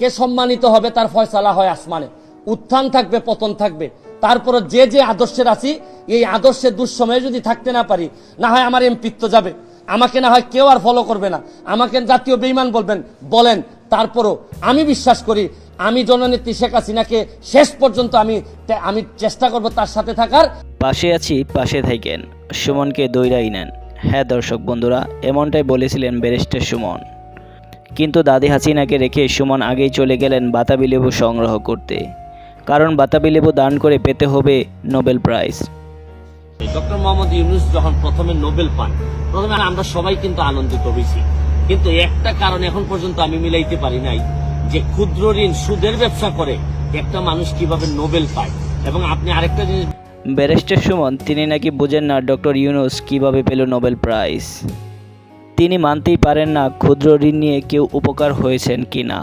কে সম্মানিত হবে তার ফয়সালা হয় আসমানে। উত্থান থাকবে, পতন থাকবে। তারপরে যে যে আদর্শের আছি, এই আদর্শের দুঃসময়ে যদি থাকতে না পারি, না হয় আমার এমপিত্ব যাবে। আমাকে না হয় কেউ আর ফলো করবে না। আমাকে জাতীয় বেইমান বলবেন, বলেন, তারপরও আমি বিশ্বাস করি, আমি জননেত্রী শেখ হাসিনাকে শেষ পর্যন্ত আমি আমি চেষ্টা করব তার সাথে থাকার। পাশে আছি, পাশে থাকেন। সুমনকে দৈরাই নেন। হ্যাঁ দর্শক বন্ধুরা, এমনটাই বলেছিলেন ব্যারিস্টার সুমন। কিন্তু দাদি হাসিনাকে রেখে সুমন আগেই চলে গেলেন বাতাবি লেবু সংগ্রহ করতে। কারণ বাতাবি লেবু দান করে পেতে হবে Nobel prize. Doctor Muhammad Yunus যখন প্রথমে নোবেল পান প্রথমে আমরা সবাই কিন্তু আনন্দিত হয়েছি। কিন্তু একটা কারণ এখন পর্যন্ত আমি মিলাইতে পারি নাই যে ক্ষুদ্র ঋণ সুদের ব্যবসা করে একটা মানুষ কীভাবে নোবেল পায়। এবং আপনি আরেকটা জিনিস ব্যারিস্টার সুমন তিনি নাকি বোঝেন না ডক্টর ইউনুস কীভাবে পেল নোবেল প্রাইজ। তিনি মানতেই পারেন না ক্ষুদ্র ঋণ নিয়ে কেউ উপকার হয়েছেন কি না।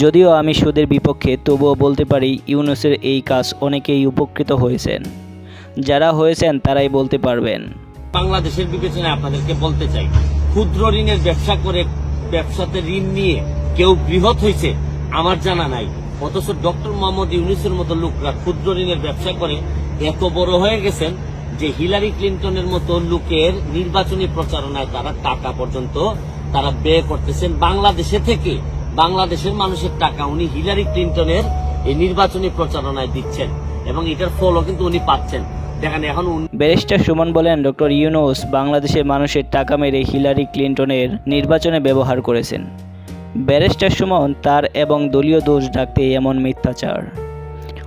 যদিও আমি সুদের বিপক্ষে, তবুও বলতে পারি ইউনুসের এই কাজ অনেকেই উপকৃত হয়েছেন। যারা হয়েছেন, তারাই বলতে পারবেন। বাংলাদেশের বিবেচনায় আপনাদেরকে বলতে চাই, ক্ষুদ্র ঋণের ব্যবসা করে ব্যবসাতে ঋণ নিয়ে কেউ বৃহৎ হয়েছে, আমার জানা নাই। অথচ ডক্টর মোহাম্মদ ইউনুসের মতো লোকরা ক্ষুদ্র ঋণের ব্যবসা করে, এত বড় হয়ে গেছেন যে হিলারি ক্লিন্টনের মতো লোকের নির্বাচনী প্রচারণায় তারা টাকা পর্যন্ত তারা ব্যয় করতেছেন বাংলাদেশে থেকে। বাংলাদেশের মানুষের টাকা উনি হিলারি ক্লিন্টনের এই নির্বাচনী প্রচারণায় দিচ্ছেন এবং এটার ফলও কিন্তু উনি পাচ্ছেন। এখন ব্যারিস্টার সুমন বলেন, ডক্টর ইউনুস বাংলাদেশের মানুষের টাকা মেরে হিলারি ক্লিন্টনের নির্বাচনে ব্যবহার করেছেন। ব্যারিস্টার সুমন তার এবং দলীয় দোষ ডাকতে এমন মিথ্যাচার।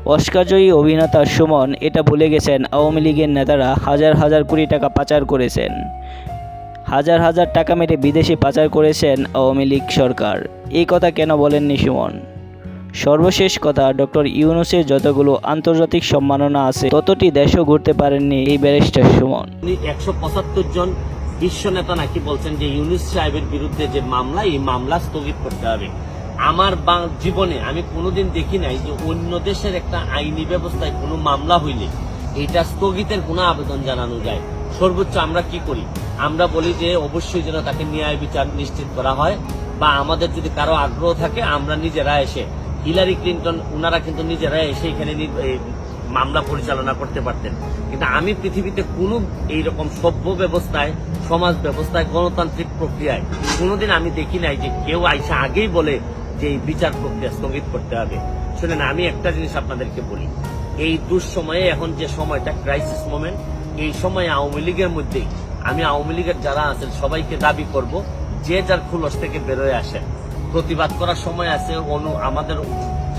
অস্কারজয়ী অভিনেতা সুমন এটা ভুলে গেছেন। আওয়ামী লীগের নেতারা হাজার হাজার কোটি টাকা পাচার করেছেন। হাজার হাজার টাকা মেরে বিদেশে পাচার করেছেন আওয়ামী লীগ সরকার। এই কথা কেন বলেননি সুমন? সর্বশেষ কথা, ডক্টর ইউনুসের যতগুলো আন্তর্জাতিক সম্মাননা আছে, ততটি দেশও ঘুরতে পারেননি এই ব্যারিস্টার সুমন। একশো পঁচাত্তর জন বিশ্ব নেতা নাকি বলছেন যে ইউনুস সাহেবের বিরুদ্ধে যে মামলা, এই মামলা স্থগিত করতে হবে। আমার জীবনে আমি কোনোদিন দেখি নাই যে অন্য দেশের একটা আইনি ব্যবস্থায় কোনো মামলা হইলে এটা স্থগিতের কোনো আবেদন জানানো যায়। সর্বোচ্চ আমরা কি করি? আমরা বলি যে অবশ্যই যেন তাকে ন্যায় বিচার নিশ্চিত করা হয় বা আমাদের যদি কারও আগ্রহ থাকে, আমরা নিজেরা এসে, হিলারি ক্লিন্টন ওনারা কিন্তু নিজেরা এসে এখানে মামলা পরিচালনা করতে পারতেন। কিন্তু আমি পৃথিবীতে কোনো এইরকম সভ্য ব্যবস্থায়, সমাজ ব্যবস্থায়, গণতান্ত্রিক প্রক্রিয়ায় কোনোদিন আমি দেখি নাই যে কেউ আইসা আগেই বলে যে বিচার প্রক্রিয়া স্থগিত করতে হবে। শুনেন, আমি একটা জিনিস আপনাদেরকে বলি। এই দুঃসময়ে এখন যে সময়টা ক্রাইসিস মোমেন্ট এই সময় আওয়ামী লীগের মধ্যেই আমি আওয়ামী লীগের যারা আছেন, সবাইকে দাবি করব, যে যার খুলস থেকে বেরোয় আসেন প্রতিবাদ করার সময় আছে, অনু, আমাদের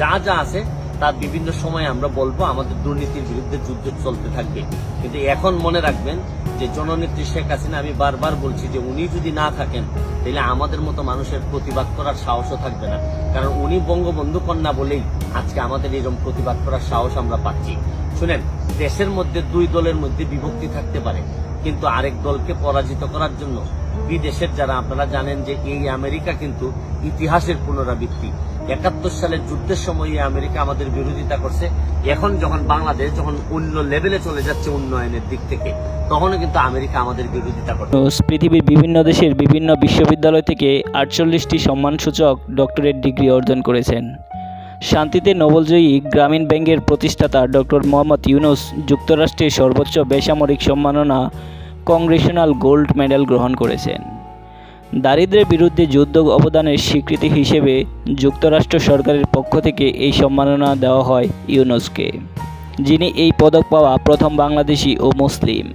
যা যা আছে, তার বিভিন্ন সময় আমরা বলব, আমাদের দুর্নীতির বিরুদ্ধে যুদ্ধ চলতে থাকবে। কিন্তু এখন মনে রাখবেন যে জননেত্রী শেখ হাসিনা, আমি বারবার বলছি যে উনি যদি না থাকেন, তাহলে আমাদের মতো মানুষের প্রতিবাদ করার সাহসও থাকবে না। কারণ উনি বঙ্গবন্ধু কন্যা বলেই আজকে আমাদের এরকম প্রতিবাদ করার সাহস আমরা পাচ্ছি। শুনেন, দেশের মধ্যে দুই দলের মধ্যে বিভক্তি থাকতে পারে, কিন্তু আরেক দলকে পরাজিত করার জন্য বিদেশের যারা, আপনারা জানেন যে এই আমেরিকা কিন্তু ইতিহাসের পুনরাবৃত্তি। একাত্তর সালের যুদ্ধের সময় আমেরিকা আমাদের বিরোধিতা করছে। এখন যখন বাংলাদেশ যখন অন্য লেভেলে চলে যাচ্ছে উন্নয়নের দিক থেকে, তখনও কিন্তু আমেরিকা আমাদের বিরোধিতা করছে। পৃথিবীর বিভিন্ন দেশের বিভিন্ন বিশ্ববিদ্যালয় থেকে আটচল্লিশটি সম্মানসূচক ডক্টরেট ডিগ্রি অর্জন করেছেন। শান্তিতে নোবেলজয়ী গ্রামীণ ব্যাংকের প্রতিষ্ঠাতা ডক্টর মোহাম্মদ ইউনুস যুক্তরাষ্ট্রের সর্বোচ্চ বেসামরিক সম্মাননা কংগ্রেশনাল গোল্ড মেডেল গ্রহণ করেছেন। দারিদ্রের বিরুদ্ধে যুদ্ধ অবদানের স্বীকৃতি হিসেবে যুক্তরাষ্ট্র সরকারের পক্ষ থেকে এই সম্মাননা দেওয়া হয় ইউনুসকে, যিনি এই পদক পাওয়া প্রথম বাংলাদেশি ও মুসলিম।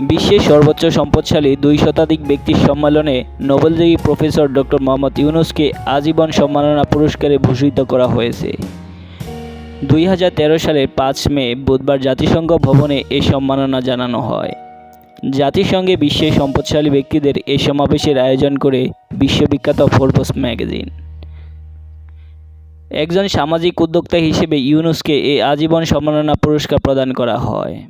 বিশ্বের সর্বোচ্চ সম্পদশালী দুই শতাধিক ব্যক্তির সম্মেলনে নোবেলজয়ী প্রফেসর ডক্টর মোহাম্মদ ইউনুসকে আজীবন সম্মাননা পুরস্কারে ভূষিত করা হয়েছে। দুই হাজার তেরো সালের পাঁচ মে বুধবার জাতিসংঘ ভবনে এ সম্মাননা জানানো হয়। জাতিসংঘে বিশ্বের সম্পদশালী ব্যক্তিদের এ সমাবেশের আয়োজন করে বিশ্ববিখ্যাত ফোর্বস ম্যাগাজিন। একজন সামাজিক উদ্যোক্তা হিসেবে ইউনুসকে এ আজীবন সম্মাননা পুরস্কার প্রদান করা হয়।